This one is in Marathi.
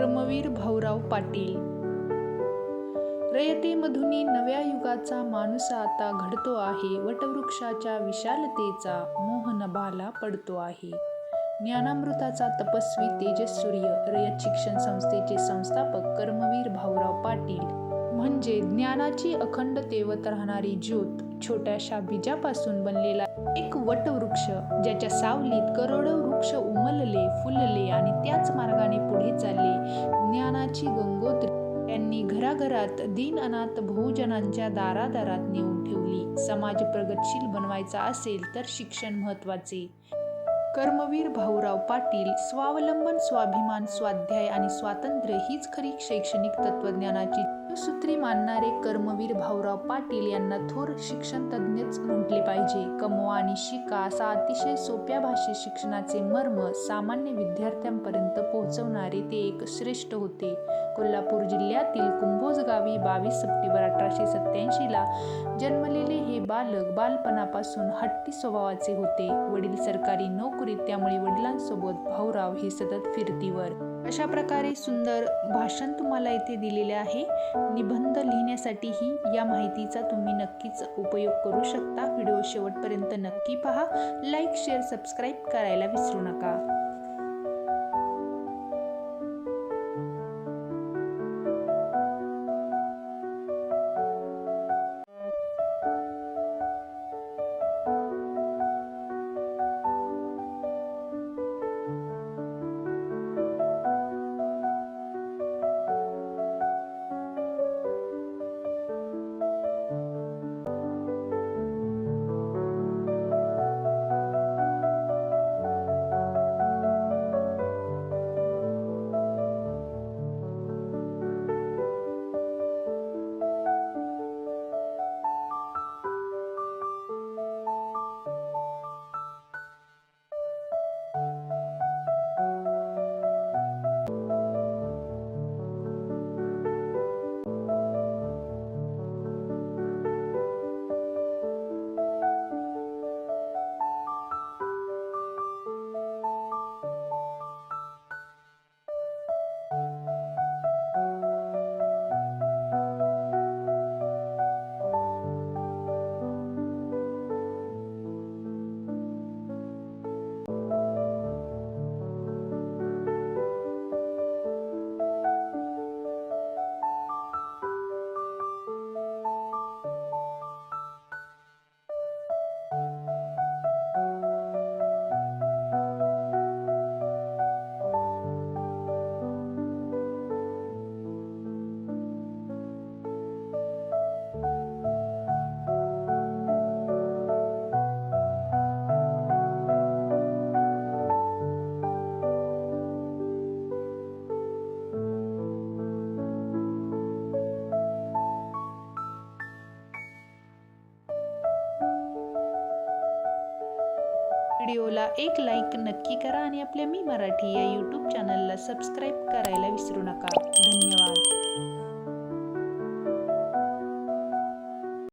कर्मवीर भाऊराव पाटील. रयतेमधुनी नव्या युगाचा माणूस आता घडतो आहे. वटवृक्षाच्या विशालतेचा मोह नभाला पडतो आहे. ज्ञानामृताचा तपस्वी तेजस्सूर्य रयत शिक्षण संस्थेचे संस्थापक कर्मवीर भाऊराव पाटील. म्हणजे ज्ञानाची अखंड तेवत राहणारी ज्योत छोट्याशा बीजापासून बनलेला एक वटवृक्ष ज्याच्या सावलीत करोडो वृक्ष घराघरात दीन अनाथ बहुजनांच्या दारादारात नेऊन ठेवली. समाज प्रगतशील बनवायचा असेल तर शिक्षण महत्त्वाचे कर्मवीर भाऊराव पाटील स्वावलंबन स्वाभिमान स्वाध्याय आणि स्वातंत्र्य हीच खरी शैक्षणिक तत्वज्ञानाची सूत्री मानणारे कर्मवीर भाऊराव पाटील यांना थोर शिक्षण तज्ज्ञच म्हटले पाहिजे. कमवा आणि शिका असा अतिशय सोप्या भाषेत शिक्षणाचे मर्म सामान्य विद्यार्थ्यांपर्यंत पोहोचवणारे ते एक श्रेष्ठ होते. कोल्हापूर जिल्ह्यातील कुंभोज गावी बावीस सप्टेंबर अठराशे सत्याऐंशीला जन्मलेले हे बालक बालपणापासून हट्टी स्वभावाचे होते. वडील सरकारी नोकरीत त्यामुळे वडिलांसोबत भाऊराव हे सतत फिरतीवर. अशा प्रकारे सुंदर भाषण तुम्हाला इथे दिलेले आहे. निबंध लिहिण्यासाठीही या माहितीचा तुम्ही नक्कीच उपयोग करू शकता. व्हिडिओ शेवटपर्यंत नक्की पहा. लाईक शेअर सबस्क्राईब करायला विसरू नका. व्हिडिओला एक लाईक नक्की करा आणि आपल्या मी मराठी या यूट्यूब चॅनलला सबस्क्राईब करायला विसरू नका. धन्यवाद.